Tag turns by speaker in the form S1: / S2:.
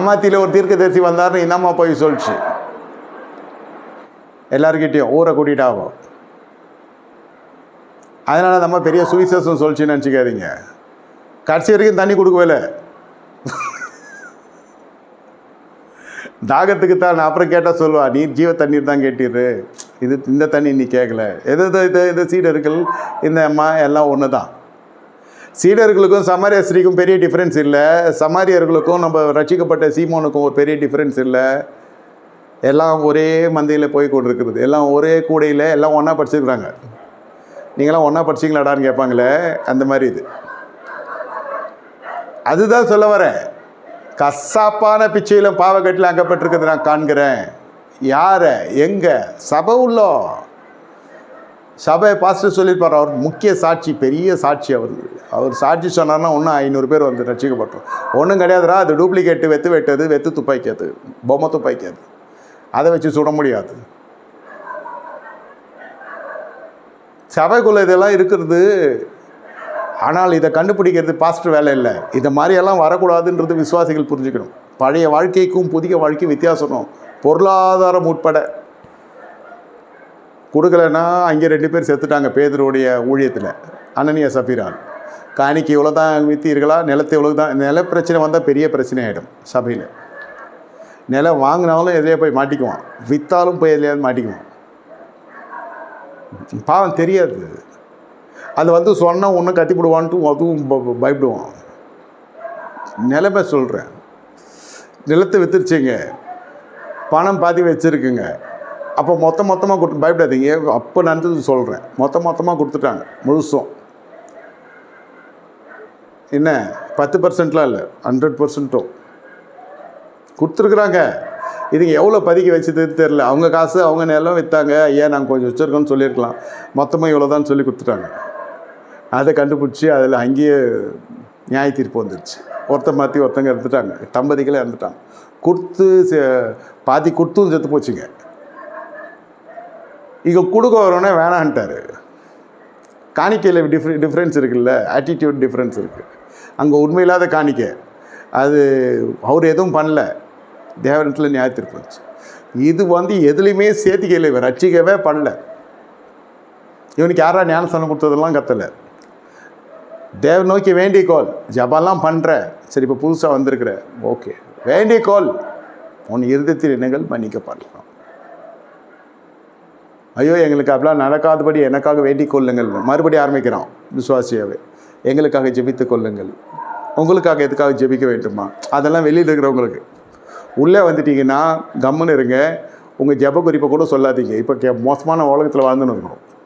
S1: அமாத்தியில் ஒரு தீர்க்க தரிசி வந்தார்னு என்னம்மா போய் சொல்லிச்சு எல்லாருக்கிட்டேயும் ஊரை கூட்டிகிட்டு ஆகும். அதனால நம்ம பெரிய சுவிசேஷம் சொல்லிச்சுன்னு நினச்சிக்காதீங்க. கடைசி வரைக்கும் தண்ணி கொடுக்கவே தாகத்துக்கு தான் நான் அப்புறம் கேட்டால் சொல்லுவா நீ ஜீவ தண்ணீர் தான் கேட்டிரு. இது இந்த தண்ணி நீ கேட்கல எது எது இது சீடு சீடர்கள் இந்த அம்மா எல்லாம் ஒன்று தான் சீடர்களுக்கும் சமாரியஸ்ரீக்கும் பெரிய டிஃப்ரென்ஸ் இல்லை. சமாரியர்களுக்கும் நம்ம ரட்சிக்கப்பட்ட சீமோனுக்கும் ஒரு பெரிய டிஃப்ரென்ஸ் இல்லை. எல்லாம் ஒரே மந்தையில் போய் கொண்டிருக்கிறது. எல்லாம் ஒரே கூடையில் எல்லாம் ஒன்றா படிச்சிருக்கிறாங்க. நீங்களாம் ஒன்றா படிச்சிங்களாடான்னு கேட்பாங்களே? அந்த மாதிரி இது. அதுதான் சொல்ல வரேன். கசாப்பான பிச்சையிலும் பாவக்கட்டில் அங்கப்பட்டிருக்கிறது நான் காண்கிறேன். யாரை? எங்கே? சபை உள்ளோ. சபை பாஸ்டர் சொல்லியிருப்பார். அவர் முக்கிய சாட்சி பெரிய சாட்சி அவர் அவர் சாட்சி சொன்னார்னா ஒன்றும் ஐநூறு பேர் வந்து ரசிக்கப்பட்டோம் ஒன்றும் கிடையாதுடா அது டூப்ளிகேட்டு வெத்து வெட்டது வெத்து துப்பாக்கியது பொம்மை துப்பாக்கியது. அதை வச்சு சுட முடியாது. சபைக்குள்ள இதெல்லாம் இருக்கிறது ஆனால் இதை கண்டுபிடிக்கிறது பாஸ்டர் வேலை இல்லை. இதை மாதிரியெல்லாம் வரக்கூடாதுன்றது விசுவாசிகள் புரிஞ்சுக்கணும். பழைய வாழ்க்கைக்கும் புதிய வாழ்க்கை வித்தியாசம். பொருளாதாரம் உட்பட. கொடுக்கலன்னா அங்கே ரெண்டு பேர் செத்துட்டாங்க பேதருடைய ஊழியத்தில். அனனியா சபீரான். காணிக்கு இவ்வளோ தான் விற்றீர்களா நிலத்தை இவ்வளோ தான் நில பிரச்சனை வந்தால் பெரிய பிரச்சனை ஆகிடும் சபையில். நிலம் வாங்கினாலும் எதிலே போய் மாட்டிக்குவான். விற்றாலும் போய் எதுலையாவது மாட்டிக்குவான். பாவம் தெரியாது. அது வந்து சொன்னால் ஒன்று கத்திப்பிடுவான்ட்டு அதுவும் ப- பயப்படுவான். நிலைமை சொல்கிறேன் நிலத்தை வித்துருச்சிங்க. பணம் பாதி வச்சுருக்குங்க. அப்போ மொத்த மொத்தமாக கொடுத்து பயப்படாதீங்க. அப்போ நடந்தது சொல்கிறேன் மொத்த மொத்தமாக கொடுத்துட்டாங்க. முழுசும். என்ன? பத்து பர்சன்ட்லாம் இல்லை. ஹண்ட்ரட் பர்சன்ட்டும் கொடுத்துருக்குறாங்க. இதுங்க எவ்வளோ பதுக்கி வச்சதுன்னு தெரில அவங்க காசு அவங்க நிலம் விற்றாங்க ஏன் நாங்கள் கொஞ்சம் வச்சுருக்கோன்னு சொல்லியிருக்கலாம். மொத்தமாக இவ்வளோ தான் சொல்லி கொடுத்துட்டாங்க. அதை கண்டுபிடிச்சி அதில் அங்கேயே நியாய தீர்ப்பு வந்துடுச்சு ஒருத்தன் மாற்றி ஒருத்தங்க இறந்துட்டாங்க. தம்பதிகளே இறந்துட்டாங்க. கொடுத்து செ- பாதி கொடுத்தும் செத்து போச்சுங்க. இங்கே கொடுக்க வரோன்னே வேணான்ட்டார். காணிக்கையில் டிஃப்ரெ டிஃப்ரென்ஸ் இருக்குல்ல. ஆட்டிடியூட் டிஃப்ரென்ஸ் இருக்குது அங்கே உண்மையில்லாத காணிக்க. அது அவர் எதுவும் பண்ணல. தேவனத்தில் நியாயத்திற்கு வந்துச்சு. இது வந்து எதுலேயுமே சேர்த்திக்கல இவர். ரட்சிக்கவே பண்ணல. இவனுக்கு யாரா ஞானஸ்தானம் கொடுத்ததெல்லாம் கத்தலை. தேவ நோக்கி வேண்டிய கோல். ஜபெல்லாம் பண்ணுற சரி இப்போ புதுசாக வந்திருக்கிற. ஓகே. வேண்டிய கோல். உன் இருதயத்தில் இனங்கள் மன்னிக்கப்படலாம் ஐயோ எங்களுக்கு அப்படிலாம் நடக்காதபடி எனக்காக வேண்டிக் கொள்ளுங்கள். மறுபடியும் ஆரம்பிக்கிறோம். விசுவாசியாவே. எங்களுக்காக ஜெபித்து கொள்ளுங்கள். உங்களுக்காக எதுக்காக ஜெபிக்க வேண்டுமா? அதெல்லாம் வெளியில் இருக்கிறவங்களுக்கு. உள்ளே வந்துட்டீங்கன்னா கம்முன்னு இருங்க. உங்கள் ஜெப குறிப்பை கூட சொல்லாதீங்க. இப்போ கே மோசமான உலகத்தில் வாழ்ந்துன்னு இருக்கிறோம்.